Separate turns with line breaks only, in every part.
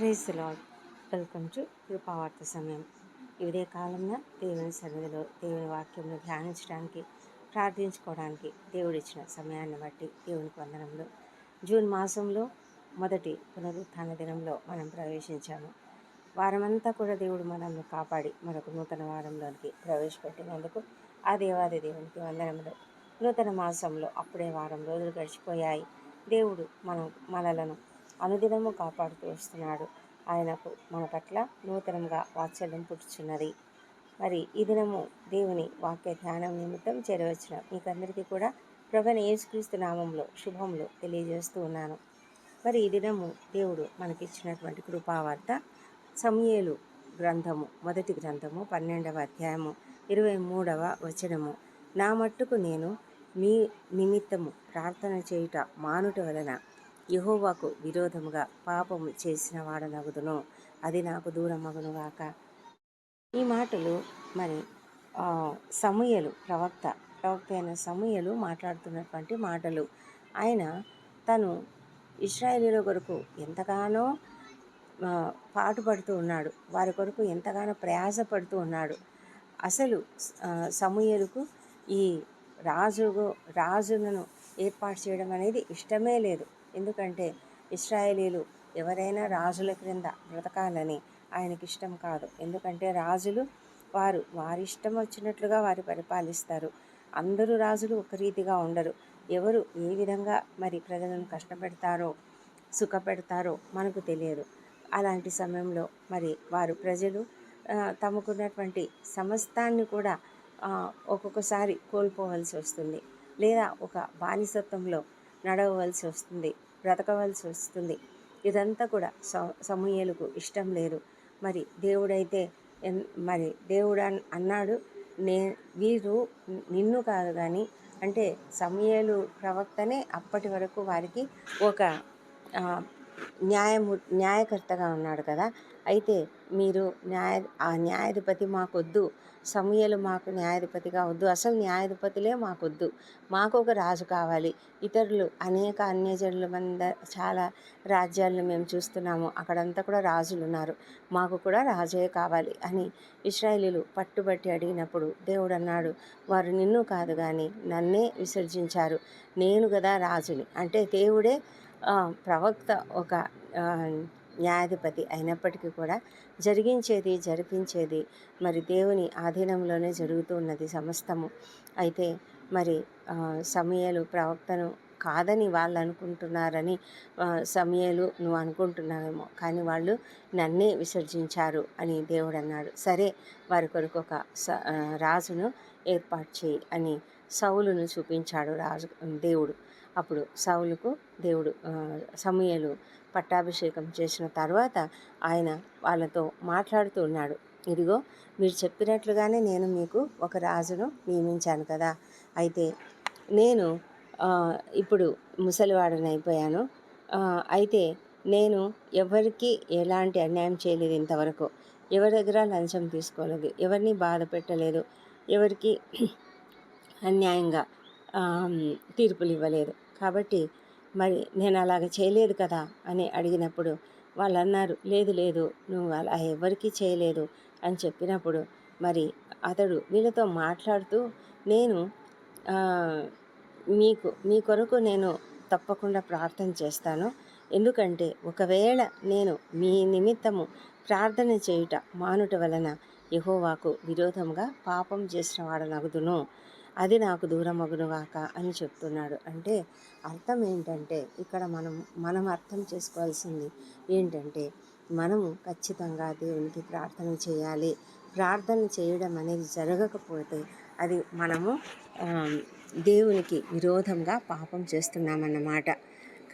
Praise lord welcome to కృపావార్త సమయం. ఇదే కాలంలో దేవుని సన్నిధిలో దేవుని వాక్యంలో ధ్యానించడానికి ప్రార్థించుకోవడానికి దేవుడిచ్చిన సమయాన్ని బట్టి దేవునికి వందనంలో జూన్ మాసంలో మొదటి పునరుత్థాన దినంలో మనం ప్రవేశించాము. వారమంతా కూడా దేవుడు మనల్ని కాపాడి మరొక నూతన వారంలోనికి ప్రవేశపెట్టినందుకు ఆ దేవాది దేవునికి వందనములు. నూతన మాసంలో అప్పుడే వారం రోజులు గడిచిపోయాయి. దేవుడు మనం మనలను అనుదినము కాపాడుతూ వస్తున్నాడు. ఆయనకు మన పట్ల నూతనంగా వాత్సల్యం పుట్టుచున్నది. మరి ఈ దినము దేవుని వాక్య ధ్యానం నిమిత్తం చేరవచ్చిన మీకందరికీ కూడా ప్రభన యేసుక్రీస్తు నామంలో శుభములు తెలియజేస్తూ ఉన్నాను. మరి ఈ దినము దేవుడు మనకిచ్చినటువంటి కృపావార్త సమయేలు గ్రంథము మొదటి గ్రంథము పన్నెండవ అధ్యాయము ఇరవై మూడవ వచనము. నా మట్టుకు నేను మీ నిమిత్తము ప్రార్థన చేయుట మానుట వలన యహోవాకు విరోధముగా పాపము చేసిన వాడనగుదును అది నాకు దూరమగునుగాక ఈ మాటలు మరి సమూయలు ప్రవక్త ప్రవక్త అయిన సమూయలు మాట్లాడుతున్నటువంటి మాటలు. ఆయన తను ఇస్రాయేలీల కొరకు ఎంతగానో పాటుపడుతూ ఉన్నాడు. వారి కొరకు ఎంతగానో ప్రయాసపడుతూ ఉన్నాడు. అసలు సమూయలకు ఈ రాజు రాజులను ఏర్పాటు చేయడం అనేది ఇష్టమే లేదు. ఎందుకంటే ఇస్రాయేలీలు ఎవరైనా రాజుల క్రింద బ్రతకాలని ఆయనకి ఇష్టం కాదు. ఎందుకంటే రాజులు వారు వారి ఇష్టం వచ్చినట్లుగా వారు పరిపాలిస్తారు. అందరూ రాజులు ఒక రీతిగా ఉండరు. ఎవరు ఏ విధంగా మరి ప్రజలను కష్టపెడతారో సుఖపెడతారో మనకు తెలియదు. అలాంటి సమయంలో మరి వారు ప్రజలు తమకున్నటువంటి సమస్తాన్ని కూడా ఒక్కొక్కసారి కోల్పోవలసి వస్తుంది. లేదా ఒక బానిసత్వంలో నడవవలసి వస్తుంది బ్రతకవలసి వస్తుంది. ఇదంతా కూడా సమూహలకు ఇష్టం లేదు. మరి దేవుడైతే మరి దేవుడు అన్నాడు నే వీరు నిన్ను కాదు కానీ అంటే సమయలు ప్రవక్తనే అప్పటి వరకు వారికి ఒక న్యాయము న్యాయకర్తగా ఉన్నాడు కదా. అయితే మీరు న్యాయ ఆ న్యాయాధిపతి మాకొద్దు. సమయలు మాకు న్యాయాధిపతిగా వద్దు. అసలు న్యాయాధిపతులే మాకొద్దు. మాకు ఒక రాజు కావాలి. ఇతరులు అనేక అన్యజనుల మంద చాలా రాజ్యాలను మేము చూస్తున్నాము. అక్కడంతా కూడా రాజులు ఉన్నారు మాకు కూడా రాజే కావాలి అని ఇస్రాయలీలు పట్టుబట్టి అడిగినప్పుడు దేవుడు అన్నాడు వారు నిన్ను కాదు కానీ నన్నే విసర్జించారు. నేను కదా రాజుని. అంటే దేవుడే ప్రవక్త ఒక న్యాయాధిపతి అయినప్పటికీ కూడా జరిగించేది జరిపించేది మరి దేవుని ఆధీనంలోనే జరుగుతూ ఉన్నది సమస్తము. అయితే మరి సమయలు ప్రవక్తను కాదని వాళ్ళు అనుకుంటున్నారని సమయలు నువ్వు అనుకుంటున్నావేమో కానీ వాళ్ళు నన్నే విసర్జించారు అని దేవుడు అన్నాడు సరే వారి కొరకు ఒక రాజును ఏర్పాటు చేయి అని సౌలును చూపించాడు రాజు దేవుడు. అప్పుడు సౌలుకు దేవుడు సమయలు పట్టాభిషేకం చేసిన తర్వాత ఆయన వాళ్ళతో మాట్లాడుతూ ఉన్నాడు. ఇదిగో మీరు చెప్పినట్లుగానే నేను మీకు ఒక రాజును నియమించాను కదా. అయితే నేను ఇప్పుడు ముసలివాడని అయిపోయాను. అయితే నేను ఎవరికి ఎలాంటి అన్యాయం చేయలేదు ఇంతవరకు. ఎవరి దగ్గర లంచం తీసుకోలేదు. ఎవరిని బాధ పెట్టలేదు. ఎవరికి అన్యాయంగా తీర్పులు ఇవ్వలేదు. కాబట్టి మరి నేను అలాగ చేయలేదు కదా అని అడిగినప్పుడు వాళ్ళు అన్నారు లేదు లేదు నువ్వు అలా ఎవరికీ చేయలేదు అని చెప్పినప్పుడు మరి అతడు వీళ్ళతో మాట్లాడుతూ నేను మీకు మీ కొరకు నేను తప్పకుండా ప్రార్థన చేస్తాను. ఎందుకంటే ఒకవేళ నేను మీ నిమిత్తము ప్రార్థన చేయుట మానుట వలన యహోవాకు విరోధంగా పాపం చేసిన వాడనగుదును. అది నాకు దూరమగునుగాక అని చెప్తున్నాడు. అంటే అర్థం ఏంటంటే ఇక్కడ మనం మనం అర్థం చేసుకోవాల్సింది ఏంటంటే మనము ఖచ్చితంగా దేవునికి ప్రార్థన చేయాలి. ప్రార్థన చేయడం అనేది జరగకపోతే అది మనము దేవునికి విరోధంగా పాపం చేస్తున్నామన్నమాట.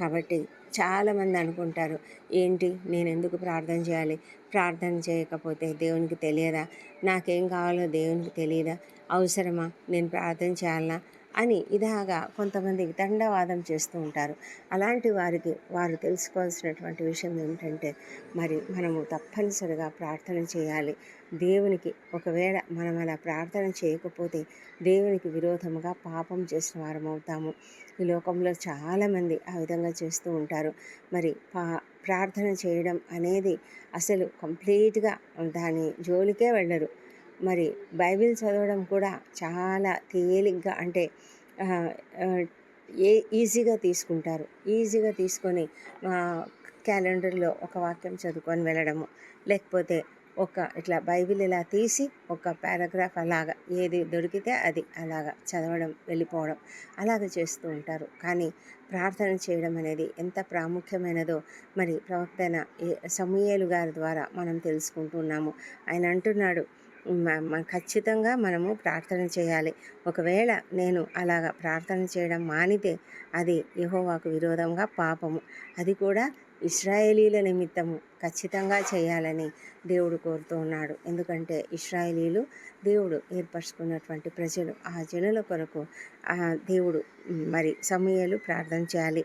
కాబట్టి చాలామంది అనుకుంటారు ఏంటి నేను ఎందుకు ప్రార్థన చేయాలి? ప్రార్థన చేయకపోతే దేవునికి తెలియదా? నాకేం కావాలో దేవునికి తెలియదా? అవసరమా? నేను ప్రార్థన చేయాలనా? అని ఇదాగా కొంతమంది దండవాదం చేస్తూ ఉంటారు. అలాంటి వారికి వారు తెలుసుకోవాల్సినటువంటి విషయం ఏమిటంటే మరి మనము తప్పనిసరిగా ప్రార్థన చేయాలి. దేవునికి ఒకవేళ మనం అలా ప్రార్థన చేయకపోతే దేవునికి విరోధముగా పాపం చేసిన వారం అవుతాము. ఈ లోకంలో చాలామంది ఆ విధంగా చేస్తూ ఉంటారు. మరి పా ప్రార్థన చేయడం అనేది అసలు కంప్లీట్గా దాని జోలికే వెళ్ళరు. మరి బైబిల్ చదవడం కూడా చాలా తేలిగ్గా అంటే ఏ ఈజీగా తీసుకుంటారు. ఈజీగా తీసుకొని క్యాలెండర్లో ఒక వాక్యం చదువుకొని వెళ్ళడము లేకపోతే ఒక ఇట్లా బైబిల్ ఇలా తీసి ఒక పారాగ్రాఫ్ అలాగా ఏది దొరికితే అది అలాగా చదవడం వెళ్ళిపోవడం అలాగ చేస్తూ ఉంటారు. కానీ ప్రార్థన చేయడం అనేది ఎంత ప్రాముఖ్యమైనదో మరి ప్రవక్తన సమూహలు గారి ద్వారా మనం తెలుసుకుంటున్నాము ఆయన అంటున్నాడు ఖచ్చితంగా మనము ప్రార్థన చేయాలి. ఒకవేళ నేను అలాగా ప్రార్థన చేయడం మానితే అది యహోవాకు విరోధంగా పాపము. అది కూడా ఇస్రాయేలీల నిమిత్తము ఖచ్చితంగా చేయాలని దేవుడు కోరుతూ ఉన్నాడు. ఎందుకంటే ఇస్రాయేలీలు దేవుడు ఏర్పరచుకున్నటువంటి ప్రజలు. ఆ జనుల కొరకు ఆ దేవుడు మరి సమయాలు ప్రార్థన చేయాలి.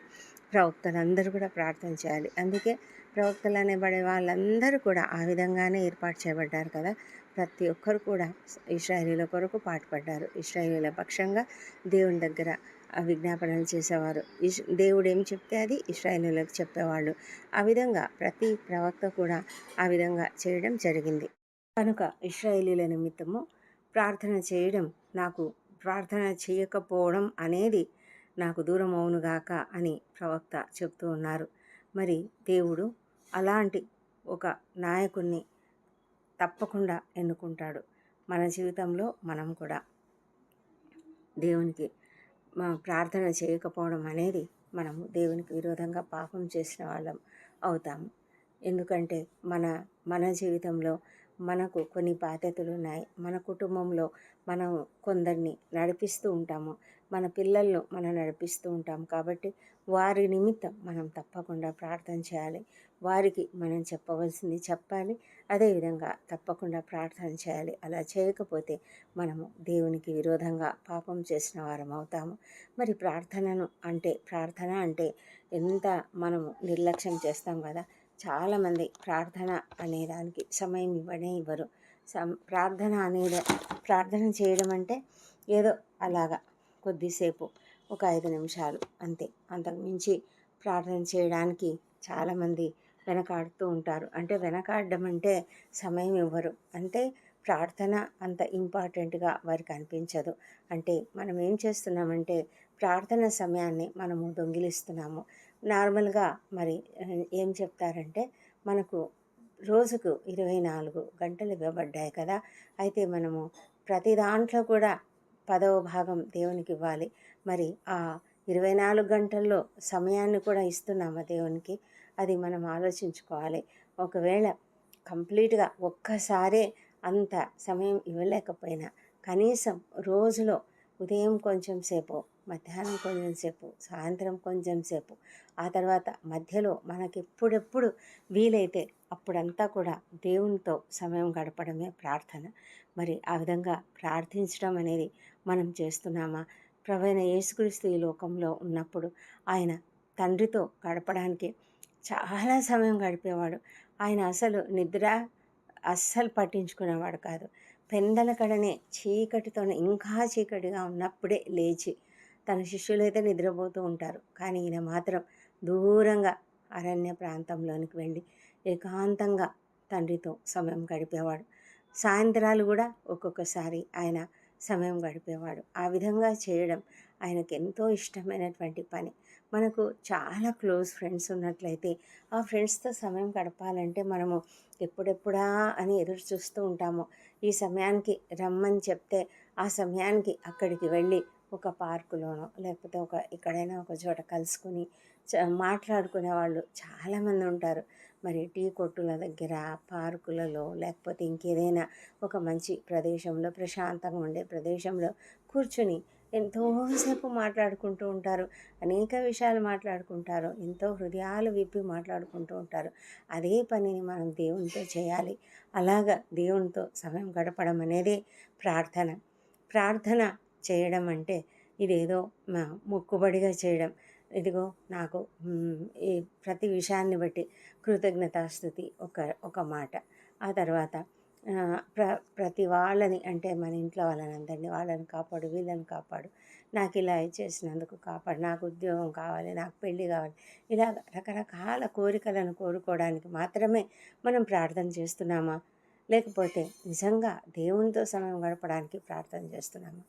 ప్రవక్తలందరూ కూడా ప్రార్థన చేయాలి. అందుకే ప్రవక్తలు అనేబడే వాళ్ళందరూ కూడా ఆ విధంగానే ఏర్పాటు చేయబడ్డారు కదా. ప్రతి ఒక్కరు కూడా ఇస్రాయేలీల కొరకు పాటుపడ్డారు. ఇస్రాయేలీల పక్షంగా దేవుని దగ్గర ఆ విజ్ఞాపనలు చేసేవారు దేవుడు ఏం చెప్తే అది ఇస్రాయేలీలకు చెప్పేవాళ్ళు. ఆ విధంగా ప్రతి ప్రవక్త కూడా ఆ విధంగా చేయడం జరిగింది. కనుక ఇస్రాయేలీల నిమిత్తము ప్రార్థన చేయడం నాకు ప్రార్థన చేయకపోవడం అనేది నాకు దూరం అవునుగాక అని ప్రవక్త చెప్తూ ఉన్నారు. మరి దేవుడు అలాంటి ఒక నాయకుణ్ణి తప్పకుండా ఎన్నుకుంటాడు. మన జీవితంలో మనం కూడా. దేవునికి మా ప్రార్థన చేయకపోవడం అనేది మనము దేవునికి విరోధంగా పాపం చేసిన వాళ్ళం అవుతాము ఎందుకంటే మన మన జీవితంలో మనకు కొన్ని బాధ్యతలు ఉన్నాయి. మన కుటుంబంలో మనం కొందరిని నడిపిస్తూ ఉంటాము. మన పిల్లలను మనం నడిపిస్తూ ఉంటాం. కాబట్టి వారి నిమిత్తం మనం తప్పకుండా ప్రార్థన చేయాలి. వారికి మనం చెప్పవలసింది చెప్పాలి. అదేవిధంగా తప్పకుండా ప్రార్థన చేయాలి. అలా చేయకపోతే మనము దేవునికి విరోధంగా పాపం చేసిన వారం అవుతాము. మరి ప్రార్థనను అంటే ప్రార్థన అంటే ఎంత మనము నిర్లక్ష్యం చేస్తాం కదా! చాలామంది ప్రార్థన అనే దానికి సమయం ఇవ్వనే ఇవ్వరు. సం ప్రార్థన అనేది ప్రార్థన చేయడం అంటే ఏదో అలాగా కొద్దిసేపు ఒక ఐదు నిమిషాలు అంతే. అంతకుమించి ప్రార్థన చేయడానికి చాలామంది వెనకాడుతూ ఉంటారు. అంటే వెనకాడడం అంటే సమయం ఇవ్వరు. అంటే ప్రార్థన అంత ఇంపార్టెంట్గా వారికి అనిపించదు. అంటే మనం ఏం చేస్తున్నామంటే ప్రార్థన సమయాన్ని మనము దొంగిలిస్తున్నాము. నార్మల్గా మరి ఏం చెప్తారంటే మనకు రోజుకు ఇరవై నాలుగు గంటలు ఇవ్వబడ్డాయి కదా. అయితే మనము ప్రతి దాంట్లో కూడా పదవ భాగం దేవునికి ఇవ్వాలి మరి ఆ ఇరవై నాలుగు గంటల్లో సమయాన్ని కూడా ఇస్తున్నామా దేవునికి? అది మనం ఆలోచించుకోవాలి. ఒకవేళ కంప్లీట్గా ఒక్కసారే అంత సమయం ఇవ్వలేకపోయినా కనీసం రోజులో ఉదయం కొంచెం సేపు మధ్యాహ్నం కొంచెం సేపు సాయంత్రం కొంచెం సేపు. ఆ తర్వాత మధ్యలో మనకి ఎప్పుడెప్పుడు వీలైతే అప్పుడంతా కూడా దేవునితో సమయం గడపడమే ప్రార్థన. మరి ఆ విధంగా ప్రార్థించడం అనేది మనం చేస్తున్నామా? ప్రవైన యేసుక్రీస్తు ఈ లోకంలో ఉన్నప్పుడు ఆయన తండ్రితో గడపడానికి చాలా సమయం గడిపేవాడు. ఆయన అసలు నిద్ర అస్సలు పట్టించుకునేవాడు కాదు. పెందల కడనే చీకటితోనే ఇంకా చీకటిగా ఉన్నప్పుడే లేచి తన శిష్యులైతే నిద్రపోతూ ఉంటారు. కానీ ఈయన మాత్రం దూరంగా అరణ్య ప్రాంతంలోనికి వెళ్ళి ఏకాంతంగా తండ్రితో సమయం గడిపేవాడు. సాయంత్రాలు కూడా ఒక్కొక్కసారి ఆయన సమయం గడిపేవాడు. ఆ విధంగా చేయడం ఆయనకు ఎంతో ఇష్టమైనటువంటి పని. మనకు చాలా క్లోజ్ ఫ్రెండ్స్ ఉన్నట్లయితే ఆ ఫ్రెండ్స్తో సమయం గడపాలంటే మనము ఎప్పుడెప్పుడా అని ఎదురు చూస్తూ ఉంటాము. ఈ సమయానికి రమ్మని చెప్తే ఆ సమయానికి అక్కడికి వెళ్ళి ఒక పార్కులోనో లేకపోతే ఒక ఎక్కడైనా ఒక చోట కలుసుకుని చ- మాట్లాడుకునే వాళ్ళు చాలామంది ఉంటారు. మరి టీ కొట్టుల దగ్గర పార్కులలో లేకపోతే ఇంకేదైనా ఒక మంచి ప్రదేశంలో ప్రశాంతంగా ఉండే ప్రదేశంలో కూర్చుని ఎంతోసేపు మాట్లాడుకుంటూ ఉంటారు. అనేక విషయాలు మాట్లాడుకుంటారు. ఎంతో హృదయాలు విప్పి మాట్లాడుకుంటూ ఉంటారు. అదే పనిని మనం దేవునితో చేయాలి. అలాగా దేవునితో సమయం గడపడం అనేది ప్రార్థన. ప్రార్థన చేయడం అంటే ఇదేదో మా మొక్కుబడిగా చేయడం ఇదిగో నాకు ఈ ప్రతి విషయాన్ని బట్టి కృతజ్ఞతాస్థుతి ఒక ఒక మాట ఆ తర్వాత ప్ర ప్రతి వాళ్ళని అంటే మన ఇంట్లో వాళ్ళని అందరినీ వాళ్ళని కాపాడు, వీళ్ళని కాపాడు. నాకు ఇలా చేసినందుకు కాపాడు. నాకు ఉద్యోగం కావాలి, నాకు పెళ్ళి కావాలి. ఇలా రకరకాల కోరికలను కోరుకోవడానికి మాత్రమే మనం ప్రార్థన చేస్తున్నామా? లేకపోతే నిజంగా దేవునితో సమయం గడపడానికి ప్రార్థన చేస్తున్నాము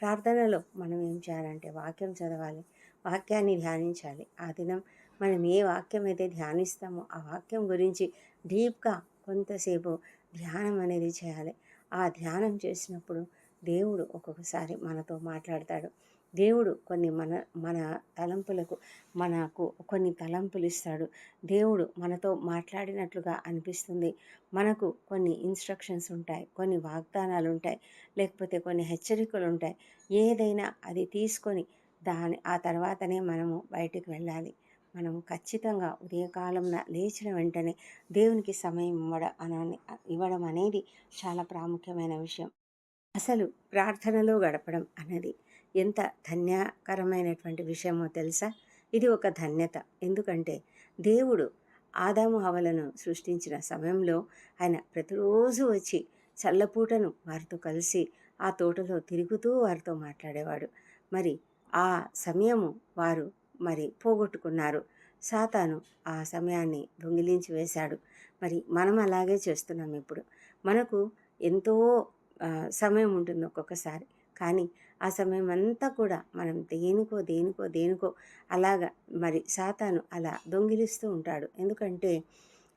ప్రార్థనలో మనం ఏం చేయాలంటే వాక్యం చదవాలి. వాక్యాన్ని ధ్యానించాలి. ఆ దినం మనం ఏ వాక్యం అయితే ధ్యానిస్తామో ఆ వాక్యం గురించి డీప్‌గా కొంతసేపు ధ్యానం అనేది చేయాలి. ఆ ధ్యానం చేసినప్పుడు దేవుడు ఒక్కొక్కసారి మనతో మాట్లాడతాడు. దేవుడు కొన్ని మన మన తలంపులకు మనకు కొన్ని తలంపులు ఇస్తాడు. దేవుడు మనతో మాట్లాడినట్లుగా అనిపిస్తుంది. మనకు కొన్ని ఇన్‌స్ట్రక్షన్స్ ఉంటాయి. కొన్ని వాగ్దానాలు ఉంటాయి. లేకపోతే కొన్ని హెచ్చరికలు ఉంటాయి. ఏదైనా అది తీసుకొని దాని ఆ తర్వాతనే మనము బయటికి వెళ్ళాలి. మనం ఖచ్చితంగా ఉదయకాలంన లేచిన వెంటనే దేవునికి సమయం ఇవ్వడం అని ఇవ్వడం అనేది చాలా ప్రాముఖ్యమైన విషయం. అసలు ప్రార్థనలో గడపడం అన్నది ఎంత ధన్యకరమైనటువంటి విషయమో తెలుసా? ఇది ఒక ధన్యత. ఎందుకంటే దేవుడు ఆదాము, హవలను సృష్టించిన సమయంలో ఆయన ప్రతిరోజు వచ్చి చల్లపూటను వారితో కలిసి ఆ తోటలో తిరుగుతూ వారితో మాట్లాడేవాడు. మరి ఆ సమయము వారు మరి పోగొట్టుకున్నారు. సాతాను ఆ సమయాన్ని దొంగిలించి వేశాడు. మరి మనం అలాగే చేస్తున్నాం ఇప్పుడు. మనకు ఎంతో సమయం ఉంటుంది ఒక్కొక్కసారి. కానీ ఆ సమయం అంతా కూడా మనం దేనికో, దేనికో, దేనికో అలాగా మరి సాతాను అలా దొంగిలిస్తూ ఉంటాడు. ఎందుకంటే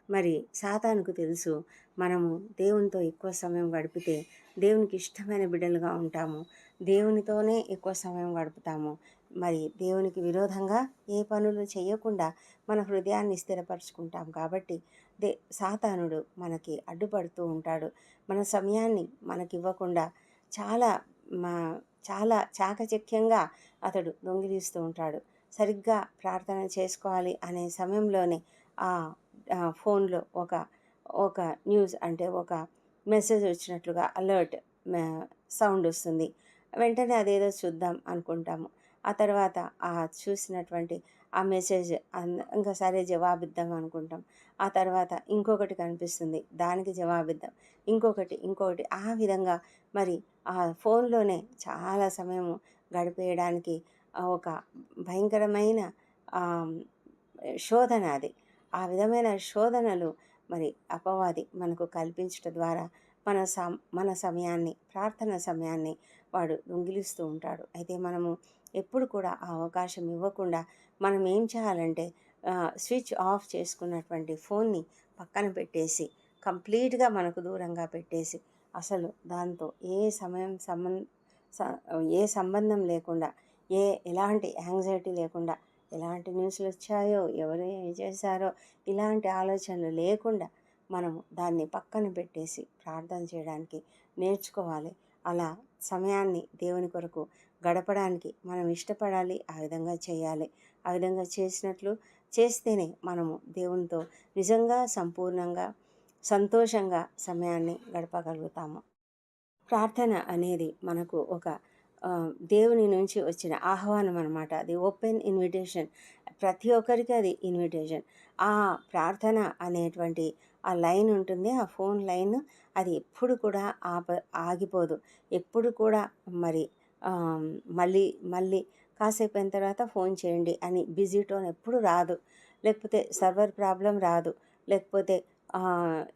మరి సాతానుకు తెలుసు మనము దేవునితో ఎక్కువ సమయం గడిపితే దేవునికి ఇష్టమైన బిడ్డలుగా ఉంటాము. దేవునితోనే ఎక్కువ సమయం గడుపుతాము. మరి దేవునికి విరోధంగా ఏ పనులు చేయకుండా మన హృదయాన్ని స్థిరపరుచుకుంటాం కాబట్టి దే సాతానుడు మనకి అడ్డుపడుతూ ఉంటాడు. మన సమయాన్ని మనకివ్వకుండా చాలా మా చాలా చాకచక్యంగా అతడు దొంగిలిస్తూ ఉంటాడు. సరిగ్గా ప్రార్థన చేసుకోవాలి అనే సమయంలోనే ఆ ఫోన్‌లో ఒక ఒక న్యూస్ అంటే ఒక మెసేజ్ వచ్చినట్లుగా అలర్ట్ సౌండ్ వస్తుంది. వెంటనే అదేదో చూద్దాం అనుకుంటాము. ఆ తర్వాత ఆ చూసినటువంటి ఆ మెసేజ్ అన్ సరే జవాబిద్దాం అనుకుంటాం. ఆ తర్వాత ఇంకొకటి కనిపిస్తుంది. దానికి జవాబిద్దాం. ఇంకొకటి, ఇంకొకటి ఆ విధంగా మరి ఆ ఫోన్‌లోనే చాలా సమయము గడిపేయడానికి ఒక భయంకరమైన శోధన అది. ఆ విధమైన శోధనలు మరి అపవాది మనకు కల్పించడం ద్వారా మన సం మన సమయాన్ని, ప్రార్థన సమయాన్ని వాడు దొంగిలిస్తూ ఉంటాడు. అయితే మనము ఎప్పుడు కూడా ఆ అవకాశం ఇవ్వకుండా మనం ఏం చేయాలంటే స్విచ్ ఆఫ్ చేసుకున్నటువంటి ఫోన్‌ని పక్కన పెట్టేసి కంప్లీట్‌గా మనకు దూరంగా పెట్టేసి అసలు దాంతో ఏ సమయం సంబంధం ఏ సంబంధం లేకుండా, ఏ ఎలాంటి యాంగ్జైటీ లేకుండా, ఎలాంటి న్యూస్లు వచ్చాయో ఎవరు ఏం చేశారో ఇలాంటి ఆలోచనలు లేకుండా మనము దాన్ని పక్కన పెట్టేసి ప్రార్థన చేయడానికి నేర్చుకోవాలి. అలా సమయాన్ని దేవుని కొరకు గడపడానికి మనం ఇష్టపడాలి. ఆ విధంగా చేయాలి. ఆ విధంగా చేసినట్లు చేస్తేనే మనము దేవునితో నిజంగా సంపూర్ణంగా, సంతోషంగా సమయాన్ని గడపగలుగుతాము. ప్రార్థన అనేది మనకు ఒక దేవుని నుంచి వచ్చిన ఆహ్వానం అనమాట. అది ఓపెన్ ఇన్విటేషన్. ప్రతి ఒక్కరికి అది ఇన్విటేషన్. ఆ ప్రార్థన అనేటువంటి ఆ లైన్ ఉంటుంది. ఆ ఫోన్ లైన్ అది ఎప్పుడు కూడా ఆప ఆగిపోదు. ఎప్పుడు కూడా మరి మళ్ళీ, మళ్ళీ కాసేపు అయిన తర్వాత ఫోన్ చేయండి అని బిజీ టోన్ ఎప్పుడు రాదు. లేకపోతే సర్వర్ ప్రాబ్లం రాదు. లేకపోతే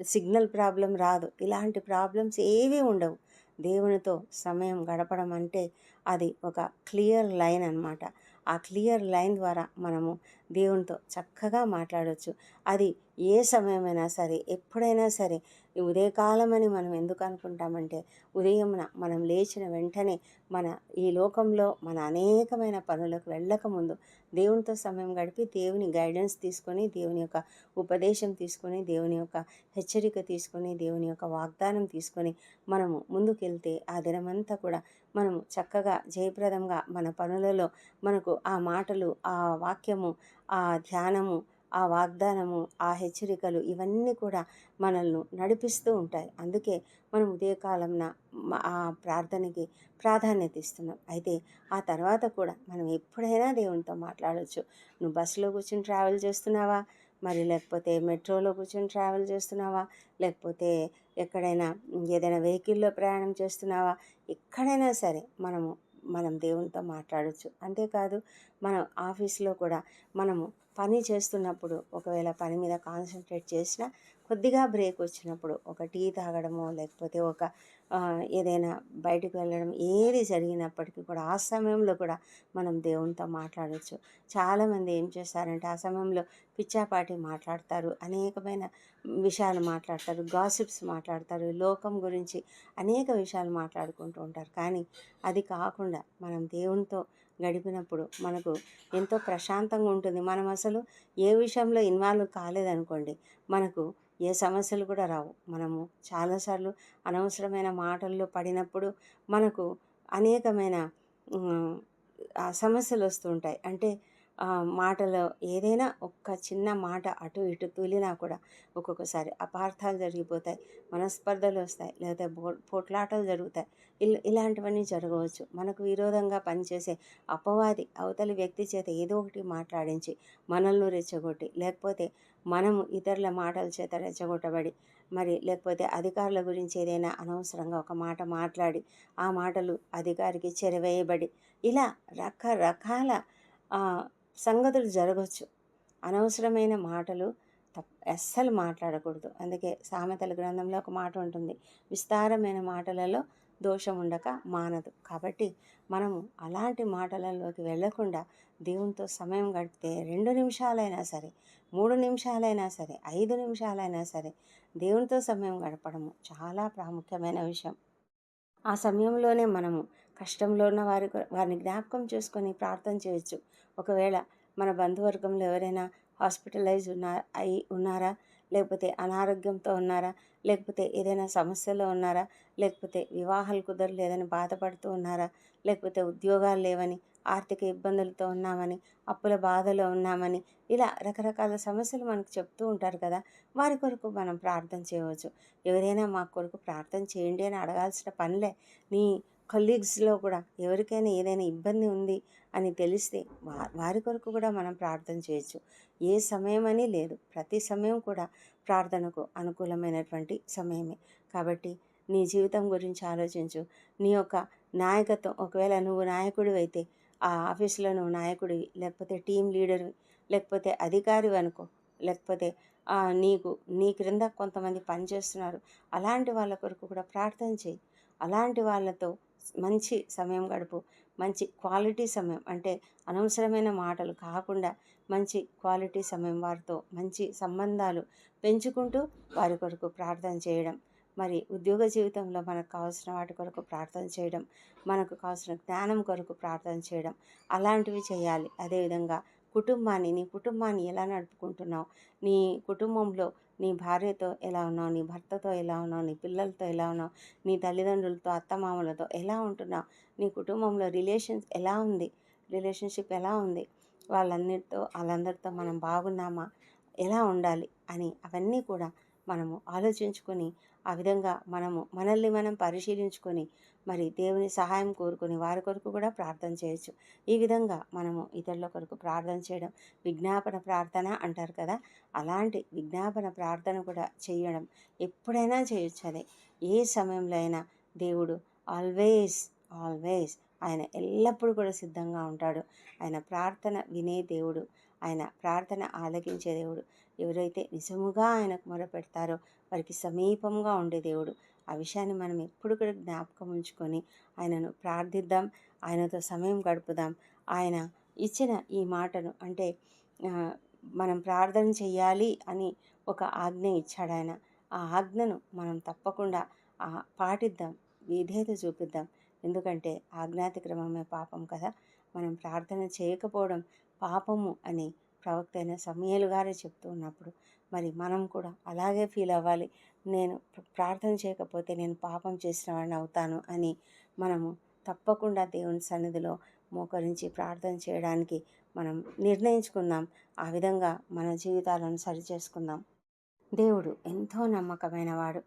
సిగ్నల్ ప్రాబ్లం రాదు. ఇలాంటి ప్రాబ్లమ్స్ ఏవీ ఉండవు. దేవునితో సమయం గడపడం అంటే అది ఒక క్లియర్ లైన్ అనమాట. ఆ క్లియర్ లైన్ ద్వారా మనము దేవునితో చక్కగా మాట్లాడవచ్చు అది ఏ సమయమైనా సరే, ఎప్పుడైనా సరే ఈ ఉదయకాలమని మనం ఎందుకు అనుకుంటామంటే ఉదయమున మనం లేచిన వెంటనే మన ఈ లోకంలో మన అనేకమైన పనులకు వెళ్ళకముందు దేవునితో సమయం గడిపి దేవుని గైడెన్స్ తీసుకొని, దేవుని యొక్క ఉపదేశం తీసుకొని, దేవుని యొక్క హెచ్చరిక తీసుకొని, దేవుని యొక్క వాగ్దానం తీసుకొని మనము ముందుకెళ్తే ఆ దినమంతా కూడా మనము చక్కగా జయప్రదంగా మన పనులలో మనకు ఆ మాటలు, ఆ వాక్యము, ఆ ధ్యానము, ఆ వాగ్దానము, ఆ హెచ్చరికలు ఇవన్నీ కూడా మనల్ని నడిపిస్తూ ఉంటాయి. అందుకే మనం ఉదయకాలంన ఆ ప్రార్థనకి ప్రాధాన్యత ఇస్తున్నాం. అయితే ఆ తర్వాత కూడా మనం ఎప్పుడైనా దేవునితో మాట్లాడొచ్చు. నువ్వు బస్సులో కూర్చొని ట్రావెల్ చేస్తున్నావా? మరి లేకపోతే మెట్రోలో కూర్చొని ట్రావెల్ చేస్తున్నావా? లేకపోతే ఎక్కడైనా ఏదైనా వెహికల్లో ప్రయాణం చేస్తున్నావా ఎక్కడైనా సరే మనము మనం దేవునితో మాట్లాడవచ్చు అంతేకాదు మనం ఆఫీస్లో కూడా మనము పని చేస్తున్నప్పుడు ఒకవేళ పని మీద కాన్సన్ట్రేట్ చేసినా కొద్దిగా బ్రేక్ వచ్చినప్పుడు ఒక టీ తాగడమో లేకపోతే ఒక ఏదైనా బయటికి వెళ్ళడం ఏది జరిగినప్పటికీ కూడా ఆ సమయంలో కూడా మనం దేవునితో మాట్లాడవచ్చు చాలామంది ఏం చేస్తారంటే ఆ సమయంలో పిచ్చాపాటి మాట్లాడతారు అనేకమైన విషయాలు మాట్లాడతారు గాసిప్స్ మాట్లాడతారు లోకం గురించి అనేక విషయాలు మాట్లాడుకుంటూ ఉంటారు. కానీ అది కాకుండా మనం దేవునితో గడిపినప్పుడు మనకు ఎంతో ప్రశాంతంగా ఉంటుంది. మనం అసలు ఏ విషయంలో ఇన్వాల్వ్ కాలేదనుకోండి మనకు ఏ సమస్యలు కూడా రావు. మనము చాలాసార్లు అనవసరమైన మాటల్లో పడినప్పుడు మనకు అనేకమైన సమస్యలు వస్తుంటాయి అంటే మాటలో ఏదైనా ఒక్క చిన్న మాట అటు ఇటు తూలినా కూడా ఒక్కొక్కసారి అపార్థాలు జరిగిపోతాయి మనస్పర్ధలు వస్తాయి లేకపోతే బో పోట్లాటలు జరుగుతాయి. ఇలాంటివన్నీ జరగవచ్చు. మనకు విరోధంగా పనిచేసే అపవాది అవతలి వ్యక్తి చేత ఏదో ఒకటి మాట్లాడించి మనల్ని రెచ్చగొట్టి లేకపోతే మనము ఇతరుల మాటల చేత రెచ్చగొట్టబడి మరి లేకపోతే అధికారుల గురించి ఏదైనా అనవసరంగా ఒక మాట మాట్లాడి ఆ మాటలు అధికారికి చెరవేయబడి ఇలా రకరకాల సంగతులు జరగవచ్చు అనవసరమైన మాటలు తప్ప అస్సలు మాట్లాడకూడదు. అందుకే సామెతల గ్రంథంలో ఒక మాట ఉంటుంది. విస్తారమైన మాటలలో దోషం ఉండక మానదు. కాబట్టి మనము అలాంటి మాటలలోకి వెళ్ళకుండా దేవునితో సమయం గడిపితే రెండు నిమిషాలైనా సరే మూడు నిమిషాలైనా సరే ఐదు నిమిషాలైనా సరే దేవునితో సమయం గడపడము చాలా ప్రాముఖ్యమైన విషయం. ఆ సమయంలోనే మనము కష్టంలో ఉన్న వారి వారిని జ్ఞాపకం చేసుకొని ప్రార్థన చేయొచ్చు. ఒకవేళ మన బంధువర్గంలో ఎవరైనా హాస్పిటలైజ్ ఉన్నా అయి ఉన్నారా? లేకపోతే అనారోగ్యంతో ఉన్నారా? లేకపోతే ఏదైనా సమస్యలో ఉన్నారా? లేకపోతే వివాహాలు కుదరలేదని బాధపడుతూ ఉన్నారా? లేకపోతే ఉద్యోగాలు లేవని ఆర్థిక ఇబ్బందులతో ఉన్నామని అప్పుల బాధలో ఉన్నామని ఇలా రకరకాల సమస్యలు మనకు చెప్తూ ఉంటారు కదా! వారి కొరకు మనం ప్రార్థన చేయవచ్చు. ఎవరైనా మా కొరకు ప్రార్థన చేయండి అని అడగాల్సిన పనిలే. నీ కొలీగ్స్లో కూడా ఎవరికైనా ఏదైనా ఇబ్బంది ఉంది అని తెలిస్తే వారి కొరకు కూడా మనం ప్రార్థన చేయొచ్చు. ఏ సమయం అని లేదు. ప్రతి సమయం కూడా ప్రార్థనకు అనుకూలమైనటువంటి సమయమే. కాబట్టి నీ జీవితం గురించి ఆలోచించు. నీ యొక్క నాయకత్వం ఒకవేళ నువ్వు నాయకుడివి అయితే ఆ ఆఫీస్లో నువ్వు నాయకుడివి లేకపోతే టీం లీడర్వి లేకపోతే అధికారివి అనుకో లేకపోతే నీకు నీ క్రింద కొంతమంది పనిచేస్తున్నారు అలాంటి వాళ్ళ కొరకు కూడా ప్రార్థన చేయి. అలాంటి వాళ్ళతో మంచి సమయం గడుపు మంచి క్వాలిటీ సమయం అంటే అనవసరమైన మాటలు కాకుండా మంచి క్వాలిటీ సమయం వారితో మంచి సంబంధాలు పెంచుకుంటూ వారి కొరకు ప్రార్థన చేయడం. మరి ఉద్యోగ జీవితంలో మనకు కావాల్సిన వాటి కొరకు ప్రార్థన చేయడం మనకు కావాల్సిన జ్ఞానం కొరకు ప్రార్థన చేయడం అలాంటివి చేయాలి. అదేవిధంగా కుటుంబాన్ని నీ కుటుంబాన్ని ఎలా నడుపుకుంటున్నావు? నీ కుటుంబంలో నీ భార్యతో ఎలా ఉన్నావు? నీ భర్తతో ఎలా ఉన్నావు? నీ పిల్లలతో ఎలా ఉన్నావు? నీ తల్లిదండ్రులతో అత్తమామలతో ఎలా ఉంటున్నావు? నీ కుటుంబంలో రిలేషన్స్ ఎలా ఉంది? రిలేషన్షిప్ ఎలా ఉంది? వాళ్ళందరితో వాళ్ళందరితో మనం బాగున్నామా? ఎలా ఉండాలి? అని అవన్నీ కూడా మనము ఆలోచించుకొని ఆ విధంగా మనము మనల్ని మనం పరిశీలించుకొని మరి దేవుని సహాయం కోరుకొని వారి కొరకు కూడా ప్రార్థన చేయొచ్చు. ఈ విధంగా మనము ఇతరుల కొరకు ప్రార్థన చేయడం విజ్ఞాపన ప్రార్థన అంటారు కదా అలాంటి విజ్ఞాపన ప్రార్థన కూడా చేయడం ఎప్పుడైనా చేయొచ్చు అదే. ఏ సమయంలో అయినా దేవుడు ఆల్వేస్ ఆల్వేస్ ఆయన ఎల్లప్పుడూ కూడా సిద్ధంగా ఉంటాడు. ఆయన ప్రార్థన వినే దేవుడు ఆయన ప్రార్థన ఆలకించే దేవుడు. ఎవరైతే నిజముగా ఆయనకు మొరపెడతారో వారికి సమీపంగా ఉండే దేవుడు. ఆ విషయాన్ని మనం ఎప్పుడు కూడా జ్ఞాపకం ఉంచుకొని ఆయనను ప్రార్థిద్దాం ఆయనతో సమయం గడుపుదాం. ఆయన ఇచ్చిన ఈ మాటను అంటే మనం ప్రార్థన చెయ్యాలి అని ఒక ఆజ్ఞ ఇచ్చాడు ఆయన. ఆ ఆజ్ఞను మనం తప్పకుండా ఆ, పాటిద్దాం విధేయత చూపిద్దాం. ఎందుకంటే ఆజ్ఞాతిక్రమమే పాపం కదా. మనం ప్రార్థన చేయకపోవడం పాపము అని ప్రవక్త అయిన సమయలు గారే చెప్తూ ఉన్నప్పుడు మరి మనం కూడా అలాగే ఫీల్ అవ్వాలి. నేను ప్రార్థన చేయకపోతే నేను పాపం చేసిన వాడిని అవుతాను అని మనము తప్పకుండా దేవుని సన్నిధిలో మోకరించి ప్రార్థన చేయడానికి మనం నిర్ణయించుకుందాం. ఆ విధంగా మన జీవితాలను సరిచేసుకుందాం. దేవుడు ఎంతో నమ్మకమైన వాడు.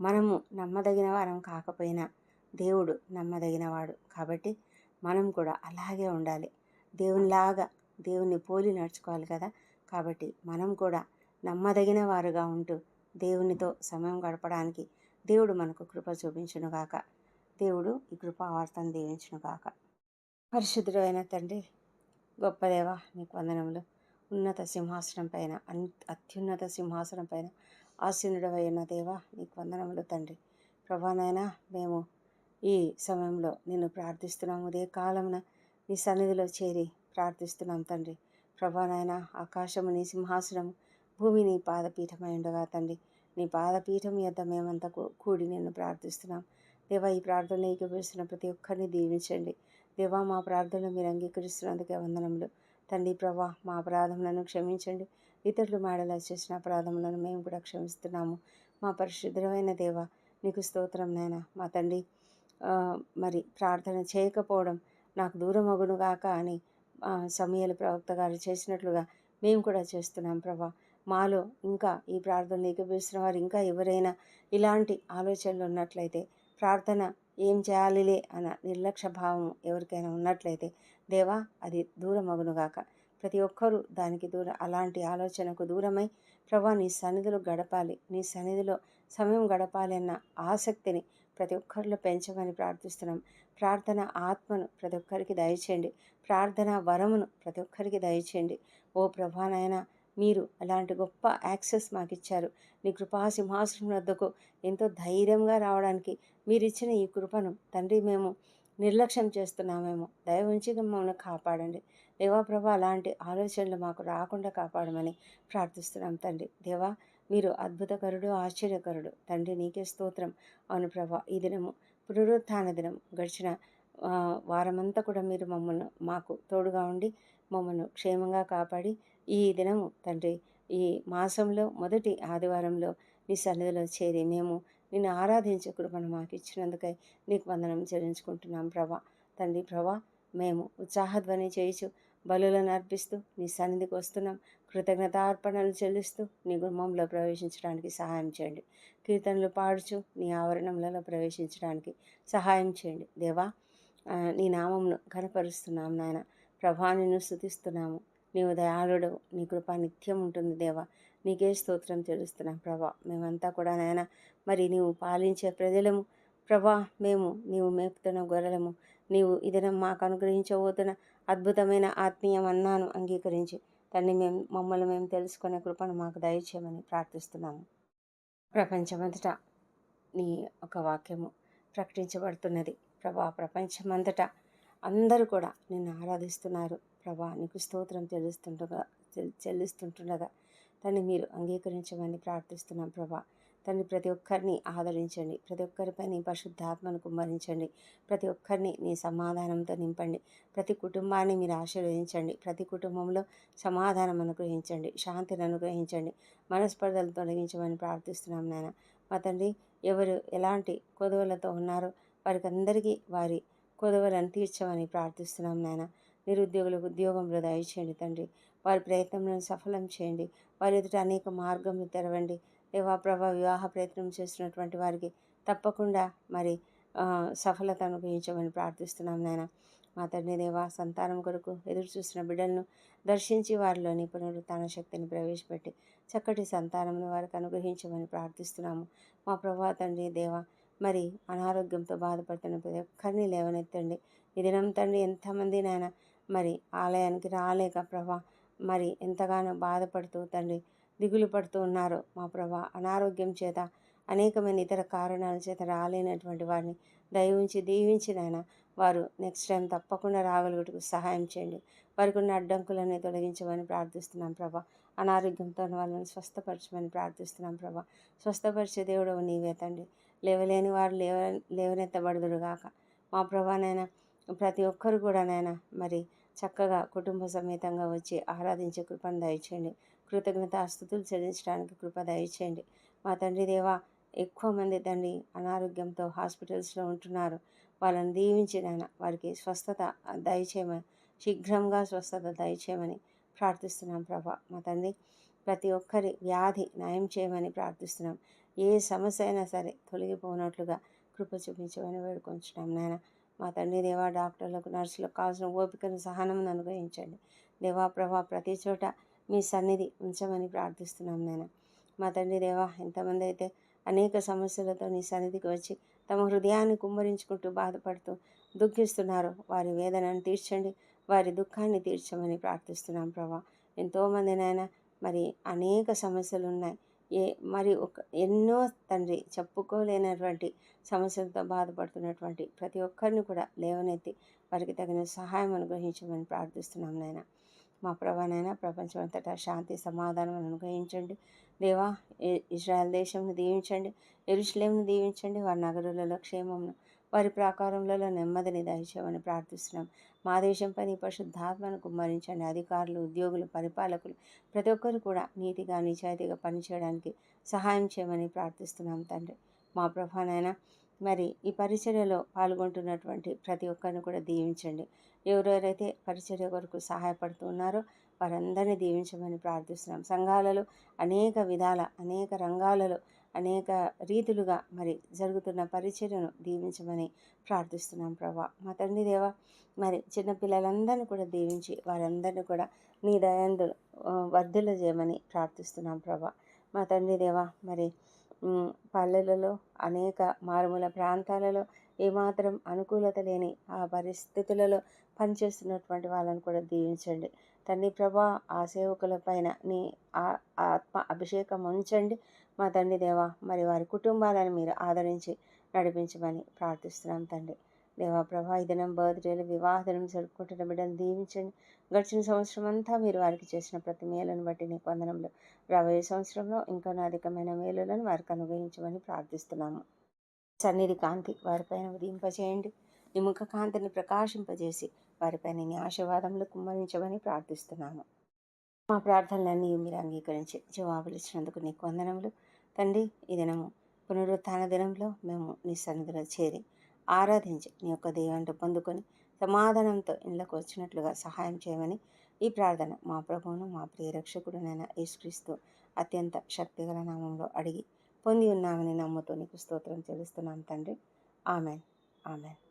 మనము నమ్మదగిన వారం కాకపోయినా దేవుడు నమ్మదగినవాడు కాబట్టి మనం కూడా అలాగే ఉండాలి. దేవునిలాగా దేవుణ్ణి పోలి నడుచుకోవాలి కదా. కాబట్టి మనం కూడా నమ్మదగిన వారుగా ఉంటూ దేవునితో సమయం గడపడానికి దేవుడు మనకు కృప చూపించునుగాక దేవుడు ఈ కృపావార్తను దీవించునుగాక పరిశుద్ధుడు అయిన తండ్రి గొప్ప దేవ నీకు వందనములు. ఉన్నత సింహాసనం పైన అన్ అత్యున్నత సింహాసనం పైన ఆసీనుడవైన దేవ నీకు వందనములు తండ్రి. ప్రభానైనా మేము ఈ సమయంలో నిన్ను ప్రార్థిస్తున్నాము. ఉదయ కాలమున నీ సన్నిధిలో చేరి ప్రార్థిస్తున్నాం తండ్రి ప్రభానైనా ఆకాశము నీ సింహాసనం భూమి నీ పాదపీఠమై ఉండగా తండ్రి. నీ పాదపీఠం యొద్ద మేమంతా కూడి నిన్ను ప్రార్థిస్తున్నాం. దేవా ఈ ప్రార్థన ఏకీభవిస్తున్న ప్రతి ఒక్కరిని దీవించండి. దేవా మా ప్రార్థనలు మీరు అంగీకరిస్తున్నందుకే వందనములు. తండ్రి ప్రభా మా అపరాధములను క్షమించండి. ఇతరులు మాడలా చేసిన అపరాధములను మేము కూడా క్షమిస్తున్నాము. మా పరిశుద్ధమైన దేవ నీకు స్తోత్రం నాయన. మా తండ్రి మరి ప్రార్థన చేయకపోవడం నాకు దూరం అగును అని సమయాలు ప్రవక్త గారు చేసినట్లుగా మేము కూడా చేస్తున్నాం ప్రభా. మాలో ఇంకా ఈ ప్రార్థన ఏకీభవిస్తున్న వారు ఇంకా ఎవరైనా ఇలాంటి ఆలోచనలు ఉన్నట్లయితే ప్రార్థన ఏం చేయాలిలే అన్న నిర్లక్ష్య భావం ఎవరికైనా ఉన్నట్లయితే దేవా అది దూరం అగునుగాక ప్రతి ఒక్కరూ దానికి దూరం అలాంటి ఆలోచనకు దూరమై ప్రభా నీ సన్నిధిలో గడపాలి. నీ సన్నిధిలో సమయం గడపాలి అన్న ఆసక్తిని ప్రతి ఒక్కరిలో పెంచమని ప్రార్థిస్తున్నాం. ప్రార్థన ఆత్మను ప్రతి ఒక్కరికి దయచేయండి. ప్రార్థన వరమును ప్రతి ఒక్కరికి దయచేయండి. ఓ ప్రభానైనా మీరు అలాంటి గొప్ప యాక్సెస్ మాకు ఇచ్చారు నీ కృపా సింహాసనం వద్దకు ఎంతో ధైర్యంగా రావడానికి మీరు ఇచ్చిన ఈ కృపను తండ్రి మేము నిర్లక్ష్యం చేస్తున్నామేమో. దయ ఉంచి మమ్మల్ని కాపాడండి. దేవా ప్రభా అలాంటి ఆలోచనలు మాకు రాకుండా కాపాడమని ప్రార్థిస్తున్నాం తండ్రి. దేవా మీరు అద్భుతకరుడు ఆశ్చర్యకరుడు. తండ్రి నీకే స్తోత్రం. అవును ప్రభా ఈ దినము పునరుత్థాన దినం గడిచిన వారమంతా కూడా మీరు మమ్మల్ని మాకు తోడుగా ఉండి మమ్మల్ని క్షేమంగా కాపాడి ఈ దినము తండ్రి ఈ మాసంలో మొదటి ఆదివారంలో నీ సన్నిధిలో చేరి మేము నిన్ను ఆరాధించే కృపను మాకు ఇచ్చినందుకై నీకు వందనం చెల్లించుకుంటున్నాం ప్రభా. తండ్రి ప్రభా మేము ఉత్సాహధ్వని చేయించు బలులను అర్పిస్తూ నీ సన్నిధికి వస్తున్నాం. కృతజ్ఞతార్పణలు చెల్లిస్తూ నీ గుమ్మంలో ప్రవేశించడానికి సహాయం చేయండి. కీర్తనలు పాడుచు నీ ఆవరణములలో ప్రవేశించడానికి సహాయం చేయండి. దేవా నీ నామంను కనపరుస్తున్నాం నాయన. ప్రభా నిన్ను స్థుతిస్తున్నాము నీవు దయాళుడు నీ కృప నిత్యం ఉంటుంది దేవా. నీకే స్తోత్రం తెలుస్తున్నాం ప్రభా. మేమంతా కూడా నాయన మరి నీవు పాలించే ప్రజలము. ప్రభా మేము నీవు మేపుతున్న గొర్రెలము. నీవు ఇదనం మాకు అనుగ్రహించబోతున్న అద్భుతమైన ఆత్మీయ మన్నాను అంగీకరించి దాన్ని మేము మమ్మల్ని మేము తెలుసుకునే కృపను మాకు దయచేయమని ప్రార్థిస్తున్నాము. ప్రపంచమంతటా నీ ఒక వాక్యము ప్రకటించబడుతున్నది. ప్రభా ప్రపంచమంతటా అందరూ కూడా నిన్ను ఆరాధిస్తున్నారు. ప్రభా నీకు స్తోత్రం చెల్లిస్తుండగా చెల్లిస్తుంటుండగా దాన్ని మీరు అంగీకరించమని ప్రార్థిస్తున్నాం ప్రభా. తండ్రి ప్రతి ఒక్కరిని ఆదరించండి. ప్రతి ఒక్కరిపై నీ పరిశుద్ధాత్మను కుమ్మరించండి. ప్రతి ఒక్కరిని నీ సమాధానంతో నింపండి. ప్రతి కుటుంబాన్ని మీరు ఆశీర్వదించండి. ప్రతి కుటుంబంలో సమాధానం అనుగ్రహించండి. శాంతిని అనుగ్రహించండి. మనస్పర్ధలు తొలగించమని ప్రార్థిస్తున్నాం నాయన. మా తండ్రి ఎవరు ఎలాంటి కొదవలతో ఉన్నారో వారికి అందరికీ వారి కొదవలను తీర్చమని ప్రార్థిస్తున్నాం నాయన. నిరుద్యోగులకు ఉద్యోగంలో దయచేయండి తండ్రి. వారి ప్రయత్నంలో సఫలం చేయండి. వారి ఎదుట అనేక మార్గములు తెరవండి. దేవా ప్రభా వివాహ ప్రయత్నం చేస్తున్నటువంటి వారికి తప్పకుండా మరి సఫలత అనుగ్రహించమని ప్రార్థిస్తున్నాం నాయన. మా తండ్రి దేవా సంతానం కొరకు ఎదురు చూసిన బిడ్డలను దర్శించి వారిలోని పునరుత్న శక్తిని ప్రవేశపెట్టి చక్కటి సంతానం వారికి అనుగ్రహించమని ప్రార్థిస్తున్నాము. మా ప్రభా తండ్రి దేవా మరి అనారోగ్యంతో బాధపడుతున్న ప్రతి ఒక్కరిని లేవనెత్తండి. ఈ దినం తండ్రి ఎంతమంది నాయన మరి ఆలయానికి రాలేక ప్రభా మరి ఎంతగానో బాధపడుతూ తండ్రి దిగులు పడుతూ ఉన్నారు. మా ప్రభా అనారోగ్యం చేత అనేకమైన ఇతర కారణాల చేత రాలేనటువంటి వారిని దయ దీవించినైనా వారు నెక్స్ట్ టైం తప్పకుండా రాగలుగుటకు సహాయం చేయండి. వారికి ఉన్న అడ్డంకులను తొలగించమని ప్రార్థిస్తున్నాం ప్రభా. అనారోగ్యంతో వాళ్ళని స్వస్థపరచమని ప్రార్థిస్తున్నాం ప్రభా. స్వస్థపరిచే దేవుడు నీవే తండ్రి. లేవలేని వారు లేవ లేవనెత్తబడుదురుగాక మా ప్రభానైనా ప్రతి ఒక్కరు కూడా మరి చక్కగా కుటుంబ సమేతంగా వచ్చి ఆరాధించే కృపను దయచేయండి. కృతజ్ఞత ఆస్తుతులు చెల్లించడానికి కృప దయచేయండి. మా తండ్రి దేవా ఎక్కువ మంది తండ్రి అనారోగ్యంతో హాస్పిటల్స్లో ఉంటున్నారు. వాళ్ళని దీవించి నాయన వారికి స్వస్థత దయచేయమని శీఘ్రంగా స్వస్థత దయచేయమని ప్రార్థిస్తున్నాం ప్రభా. మా తండ్రి ప్రతి ఒక్కరి వ్యాధి నయం చేయమని ప్రార్థిస్తున్నాం. ఏ సమస్య అయినా సరే తొలగిపోనట్లుగా కృప చూపించమని వేడుకొంచున్నాం నాయన. మా తండ్రి దేవా డాక్టర్లకు నర్సులకు కావాల్సిన ఓపికను సహనం అనుగ్రహించండి. దేవా ప్రభా ప్రతి చోట మీ సన్నిధి ఉంచమని ప్రార్థిస్తున్నాం నాయన. మా తండ్రి దేవా ఎంతమంది అయితే అనేక సమస్యలతో నీ సన్నిధికి వచ్చి తమ హృదయాన్ని కుమ్మరించుకుంటూ బాధపడుతూ దుఃఖిస్తున్నారు. వారి వేదనను తీర్చండి వారి దుఃఖాన్ని తీర్చమని ప్రార్థిస్తున్నాం ప్రభా. ఎంతోమంది నాయన మరి అనేక సమస్యలు ఉన్నాయి ఏ మరి ఒక ఎన్నో తండ్రి చెప్పుకోలేనటువంటి సమస్యలతో బాధపడుతున్నటువంటి ప్రతి ఒక్కరిని కూడా లేవనెత్తి వారికి తగిన సహాయం అనుగ్రహించమని ప్రార్థిస్తున్నాం నాయన. మా ప్రభానైనా ప్రపంచమంతటా శాంతి సమాధానం అనుగ్రహించండి. దేవా ఇజ్రాయల్ దేశంను దీవించండి ఎరుషులేంను దీవించండి వారి నగరులలో క్షేమంను వారి ప్రాకారంలో నెమ్మదిని దయచేయమని ప్రార్థిస్తున్నాం. మా దేశంపై నీ పరిశుద్ధాత్మను కుమ్మరించండి. అధికారులు ఉద్యోగులు పరిపాలకులు ప్రతి ఒక్కరు కూడా నీతిగా నిజాయితీగా పనిచేయడానికి సహాయం చేయమని ప్రార్థిస్తున్నాం తండ్రి. మా ప్రభానైనా మరి ఈ పరిచర్యలో పాల్గొంటున్నటువంటి ప్రతి ఒక్కరిని కూడా దీవించండి. ఎవరెవరైతే పరిచర్య కొరకు సహాయపడుతున్నారో వారందరినీ దీవించమని ప్రార్థిస్తున్నాం. సంఘాలలో అనేక విధాల అనేక రంగాలలో అనేక రీతులుగా మరి జరుగుతున్న పరిచర్యను దీవించమని ప్రార్థిస్తున్నాం ప్రభా. మా తండ్రి దేవ మరి చిన్నపిల్లలందరినీ కూడా దీవించి వారందరినీ కూడా నీ దయందు వర్ధుల చేయమని ప్రార్థిస్తున్నాం ప్రభా. మా తండ్రి దేవ మరి పల్లెలలో అనేక మారుమూల ప్రాంతాలలో ఏమాత్రం అనుకూలత లేని ఆ పరిస్థితులలో పనిచేస్తున్నటువంటి వాళ్ళని కూడా దీవించండి. తండ్రి ప్రభా ఆ సేవకుల పైన నీ ఆత్మ అభిషేకం ఉంచండి. మా తండ్రి దేవా మరి వారి కుటుంబాలను మీరు ఆదరించి నడిపించమని ప్రార్థిస్తున్నాం తండ్రి. దేవా ప్రభా ఈ దినం బర్త్డేలు వివాహ దినం జరుపుకుంటున్న బిడ్డను దీవించండి. గడిచిన సంవత్సరం అంతా మీరు వారికి చేసిన ప్రతి మేలను బట్టి నీ వందనంలో రాబోయే సంవత్సరంలో ఇంకా అధికమైన మేలులను వారికి అనుగ్రహించమని ప్రార్థిస్తున్నాము. సన్నిధి కాంతి వారిపైన ఉదయింపజేయండి. నీ ముఖ కాంతిని ప్రకాశింపజేసి వారిపైన నీ ఆశీర్వాదములు కుమ్మరించమని ప్రార్థిస్తున్నాము. మా ప్రార్థనలన్నీ మీరు అంగీకరించి జవాబులు ఇచ్చినందుకు నీకు వందనములు. తండ్రి ఈ దినము పునరుత్న దినంలో మేము నీ సన్నిధిలో చేరి ఆరాధించి నీ యొక్క దేవుని పొందుకొని సమాధానంతో ఇళ్ళకు వచ్చినట్లుగా సహాయం చేయమని ఈ ప్రార్థన మా ప్రభువును మా ప్రియరక్షకుడునైన యేసుక్రీస్తు అత్యంత శక్తిగల నామంలో అడిగి పొంది ఉన్నామని నమ్ముతూ నీకు స్తోత్రం చెల్లిస్తున్నాం తండ్రి. ఆమెన్. ఆమెన్.